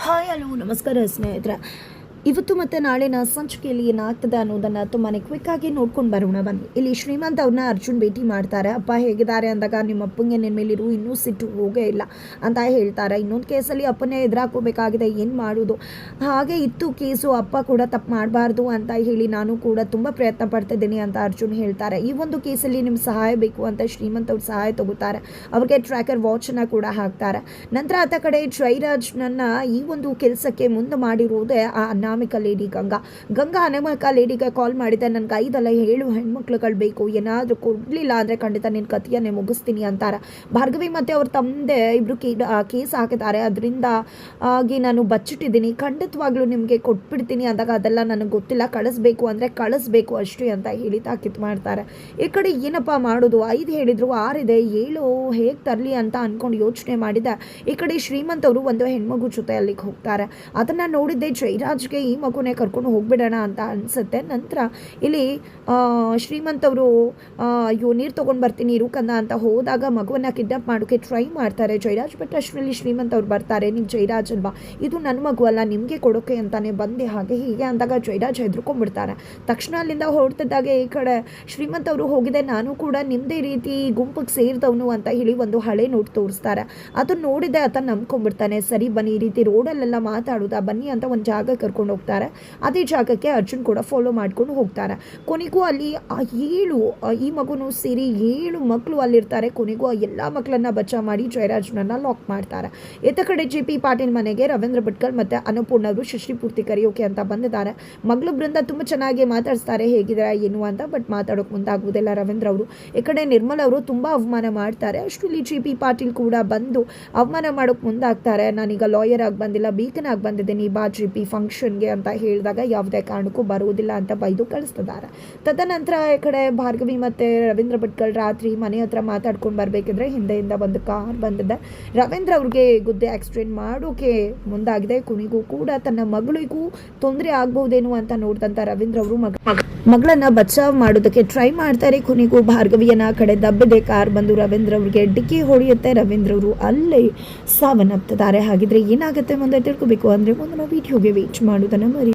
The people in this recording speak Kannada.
ಹಾಯ್ ಹಲೋ ನಮಸ್ಕಾರ ಸ್ನೇಹಿತರೆ ಇವತ್ತು ಮತ್ತು ನಾಳಿನ ಸಂಚಿಕೆಯಲ್ಲಿ ಏನಾಗ್ತದೆ ಅನ್ನೋದನ್ನು ತುಂಬಾ ಕ್ವಿಕ್ಕಾಗಿ ನೋಡ್ಕೊಂಡು ಬರೋಣ. ಬನ್ನಿ. ಇಲ್ಲಿ ಶ್ರೀಮಂತ್ ಅವ್ರನ್ನ ಅರ್ಜುನ್ ಭೇಟಿ ಮಾಡ್ತಾರೆ. ಅಪ್ಪ ಹೇಗಿದ್ದಾರೆ ಅಂದಾಗ ನಿಮ್ಮ ಅಪ್ಪಂಗೆ ನಿನ್ನ ಮೇಲಿರು ಇನ್ನೂ ಸಿಟ್ಟು ಹೋಗೇ ಇಲ್ಲ ಅಂತ ಹೇಳ್ತಾರೆ. ಇನ್ನೊಂದು ಕೇಸಲ್ಲಿ ಅಪ್ಪನೇ ಎದುರಾಕೋಬೇಕಾಗಿದೆ. ಏನು ಮಾಡೋದು? ಹಾಗೆ ಇತ್ತು ಕೇಸು. ಅಪ್ಪ ಕೂಡ ತಪ್ಪು ಮಾಡಬಾರ್ದು ಅಂತ ಹೇಳಿ ನಾನು ಕೂಡ ತುಂಬ ಪ್ರಯತ್ನ ಪಡ್ತಿದ್ದೀನಿ ಅಂತ ಅರ್ಜುನ್ ಹೇಳ್ತಾರೆ. ಈ ಒಂದು ಕೇಸಲ್ಲಿ ನಿಮ್ಮ ಸಹಾಯ ಬೇಕು ಅಂತ ಶ್ರೀಮಂತ್ ಅವ್ರು ಸಹಾಯ ತಗೋತಾರೆ. ಅವ್ರಿಗೆ ಟ್ರ್ಯಾಕರ್ ವಾಚನ್ನ ಕೂಡ ಹಾಕ್ತಾರೆ. ನಂತರ ಆತ ಕಡೆ ಜೈರಾಜ್ನನ್ನು ಈ ಒಂದು ಕೆಲಸಕ್ಕೆ ಮುಂದೆ ಮಾಡಿರುವುದೇ ಆ ಅನಾಮಿಕ ಲೇಡಿ ಗಂಗಾ. ಗಂಗಾ ಅನಾಮಿಕ ಲೇಡಿಗೆ ಕಾಲ್ ಮಾಡಿದೆ ನನಗೆ ಐದಲ್ಲ ಏಳು ಹೆಣ್ಮಕ್ಳುಗಳು ಬೇಕು. ಏನಾದರೂ ಕೊಡಲಿಲ್ಲ ಅಂದರೆ ಖಂಡಿತ ನಿನ್ನ ಕಥೆಯನ್ನೇ ಮುಗಿಸ್ತೀನಿ ಅಂತಾರೆ. ಭಾರ್ಗವಿ ಮತ್ತು ಅವ್ರ ತಂದೆ ಇಬ್ಬರು ಕೇಸ್ ಹಾಕಿದ್ದಾರೆ. ಅದರಿಂದ ಆಗಿ ನಾನು ಬಚ್ಚಿಟ್ಟಿದ್ದೀನಿ. ಖಂಡಿತವಾಗ್ಲೂ ನಿಮಗೆ ಕೊಟ್ಬಿಡ್ತೀನಿ ಅಂದಾಗ ಅದೆಲ್ಲ ನನಗೆ ಗೊತ್ತಿಲ್ಲ. ಕಳಿಸ್ಬೇಕು ಅಂದರೆ ಕಳಿಸ್ಬೇಕು ಅಷ್ಟೇ ಅಂತ ಹೇಳಿ ತಾಕಿತ್ ಮಾಡ್ತಾರೆ. ಈ ಕಡೆ ಏನಪ್ಪ ಮಾಡೋದು? ಐದು ಹೇಳಿದ್ರು ಆರಿದೆ ಏಳು ಹೇಗೆ ತರಲಿ ಅಂತ ಅಂದ್ಕೊಂಡು ಯೋಚನೆ ಮಾಡಿದೆ. ಈ ಕಡೆ ಶ್ರೀಮಂತವರು ಒಂದು ಹೆಣ್ಮಗು ಜೊತೆ ಅಲ್ಲಿಗೆ ಹೋಗ್ತಾರೆ. ಅದನ್ನು ನೋಡಿದ್ದೆ ಜಯರಾಜ್ಗೆ ಈ ಮಗುನೇ ಕರ್ಕೊಂಡು ಹೋಗ್ಬಿಡೋಣ ಅಂತ ಅನಿಸುತ್ತೆ. ನಂತರ ಇಲ್ಲಿ ಶ್ರೀಮಂತವರು ಶ್ರೀಮಂತ್ ಅವರು ಅಯ್ಯೋ, ನೀರು ತೊಗೊಂಡು ಬರ್ತೀನಿ, ಇರುಕಂದ ಕಂದ ಅಂತ ಹೋದಾಗ ಮಗುವನ್ನು ಕಿಡ್ನಾಪ್ ಮಾಡೋಕ್ಕೆ ಟ್ರೈ ಮಾಡ್ತಾರೆ. ಜಯರಾಜ್ ಬಟ್ ಅಷ್ಟರಲ್ಲಿ ಶ್ರೀಮಂತ ಅವ್ರು ಬರ್ತಾರೆ. ನೀವು ಜಯರಾಜ್ ಅಲ್ವಾ? ಇದು ನನ್ನ ಮಗು ಅಲ್ಲ, ನಿಮಗೆ ಕೊಡೋಕೆ ಅಂತಾನೆ ಬಂದೆ, ಹಾಗೆ ಹೀಗೆ ಅಂದಾಗ ಜಯರಾಜ್ ಹೆದರ್ಕೊಂಡ್ಬಿಡ್ತಾರೆ. ತಕ್ಷಣ ಅಲ್ಲಿಂದ ಹೊರಡ್ತಿದ್ದಾಗ ಈ ಕಡೆ ಶ್ರೀಮಂತ್ ಅವರು ಹೋಗಿದೆ. ನಾನು ಕೂಡ ನಿಮ್ಮದೇ ರೀತಿ ಗುಂಪಿಗೆ ಸೇರಿದವನು ಅಂತ ಹೇಳಿ ಒಂದು ಹಳೆ ನೋಟ್ ತೋರಿಸ್ತಾರೆ. ಅದನ್ನು ನೋಡಿದೆ ಆತ ನಂಬ್ಕೊಂಡ್ಬಿಡ್ತಾನೆ. ಸರಿ ಬನ್ನಿ, ಈ ರೀತಿ ರೋಡಲ್ಲೆಲ್ಲ ಮಾತಾಡೋದಾ, ಬನ್ನಿ ಅಂತ ಒಂದು ಜಾಗ ಕರ್ಕೊಂಡು ಹೋಗ್ತಾರೆ. ಅದೇ ಜಾಗಕ್ಕೆ ಅರ್ಜುನ್ ಕೂಡ ಫಾಲೋ ಮಾಡ್ಕೊಂಡು ಹೋಗ್ತಾರೆ. ಕೊನೆಗೂ ಅಲ್ಲಿ ಆ ಏಳು ಈ ಮಗುನು ಸೇರಿ ಏಳು ಮಕ್ಕಳು ಅಲ್ಲಿರ್ತಾರೆ. ಕೊನೆಗೂ ಆ ಎಲ್ಲ ಮಕ್ಕಳನ್ನ ಬಚಾವ್ ಮಾಡಿ ಜಯರಾಜ್ನನ್ನ ಲಾಕ್ ಮಾಡ್ತಾರೆ. ಎತ್ತ ಕಡೆ ಜೆ ಪಿ ಪಾಟೀಲ್ ಮನೆಗೆ ರವೀಂದ್ರ ಭಟ್ಕರ್ ಮತ್ತು ಅನ್ನಪೂರ್ಣ ಅವರು ಶಶಿ ಪೂರ್ತಿ ಕರೆಯೋಕೆ ಅಂತ ಬಂದಿದ್ದಾರೆ. ಮಗಳು ಬೃಂದ ತುಂಬ ಚೆನ್ನಾಗಿ ಮಾತಾಡಿಸ್ತಾರೆ, ಹೇಗಿದ್ದಾರೆ, ಏನು ಅಂತ ಬಟ್ ಮಾತಾಡೋಕೆ ಮುಂದಾಗುವುದಿಲ್ಲ ರವೀಂದ್ರ ಅವರು. ಈ ಕಡೆ ನಿರ್ಮಲ್ ಅವರು ತುಂಬ ಅವಮಾನ ಮಾಡ್ತಾರೆ. ಅಷ್ಟರಲ್ಲಿ ಜಿ ಪಿ ಪಾಟೀಲ್ ಕೂಡ ಬಂದು ಅವಮಾನ ಮಾಡೋಕೆ ಮುಂದಾಗ್ತಾರೆ. ನಾನೀಗ ಲಾಯರ್ ಆಗಿ ಬಂದಿಲ್ಲ ಬೀಕನಾಗಿ ಬಂದಿದ್ದೀನಿ, ಬಾ ಜಿ ಪಿ ಫಂಕ್ಷನ್ಗೆ ಅಂತ ಹೇಳಿದಾಗ ಯಾವುದೇ ಕಾರಣಕ್ಕೂ ಬರುವುದಿಲ್ಲ ಅಂತ ಬೈದು ಕಳಿಸ್ತಿದ್ದಾರೆ. ತದನಂತರ ಈ ಕಡೆ ಭಾರ್ಗವಿ ಮತ್ತು ರವೀಂದ್ರ ಭಟ್ಕಳ್ ರಾತ್ರಿ ಮನೆ ಹತ್ರ ಮಾತಾಡ್ಕೊಂಡು ಬರಬೇಕಿದ್ರೆ ಹಿಂದೆಯಿಂದ ಒಂದು ಕಾರ್ ಬಂದಿದೆ. ರವೀಂದ್ರ ಅವ್ರಿಗೆ ಗುದ್ದೆ ಆಕ್ಸಿಡೆಂಟ್ ಮಾಡೋಕೆ ಮುಂದಾಗಿದೆ. ಕುಣಿಗೂ ಕೂಡ ತನ್ನ ಮಗಳಿಗೂ ತೊಂದರೆ ಆಗ್ಬೋದೇನು ಅಂತ ನೋಡಿದಂಥ ರವೀಂದ್ರ ಅವರು ಮಗ ಮಗಳನ್ನ ಬಚಾವ್ ಮಾಡೋದಕ್ಕೆ ಟ್ರೈ ಮಾಡ್ತಾರೆ ಕೊನೆಗೂ ಭಾರ್ಗವಿಯನ ಕಡೆ ದಬ್ಬದೆ ಕಾರ್ ಬಂದು ರವೀಂದ್ರ ಅವ್ರಿಗೆ ಡಿಕ್ಕಿ ಹೊಡೆಯುತ್ತೆ. ರವೀಂದ್ರ ಅವರು ಅಲ್ಲೇ ಸಾವನ್ನಪ್ತಿದ್ದಾರೆ. ಹಾಗಿದ್ರೆ ಏನಾಗುತ್ತೆ ಮುಂದೆ ತಿಳ್ಕೊಬೇಕು ಅಂದರೆ ಮುಂದಿನ ವೀಡಿಯೋಗೆ ವೇಟ್ ಮಾಡೋದನ್ನ ಮರಿ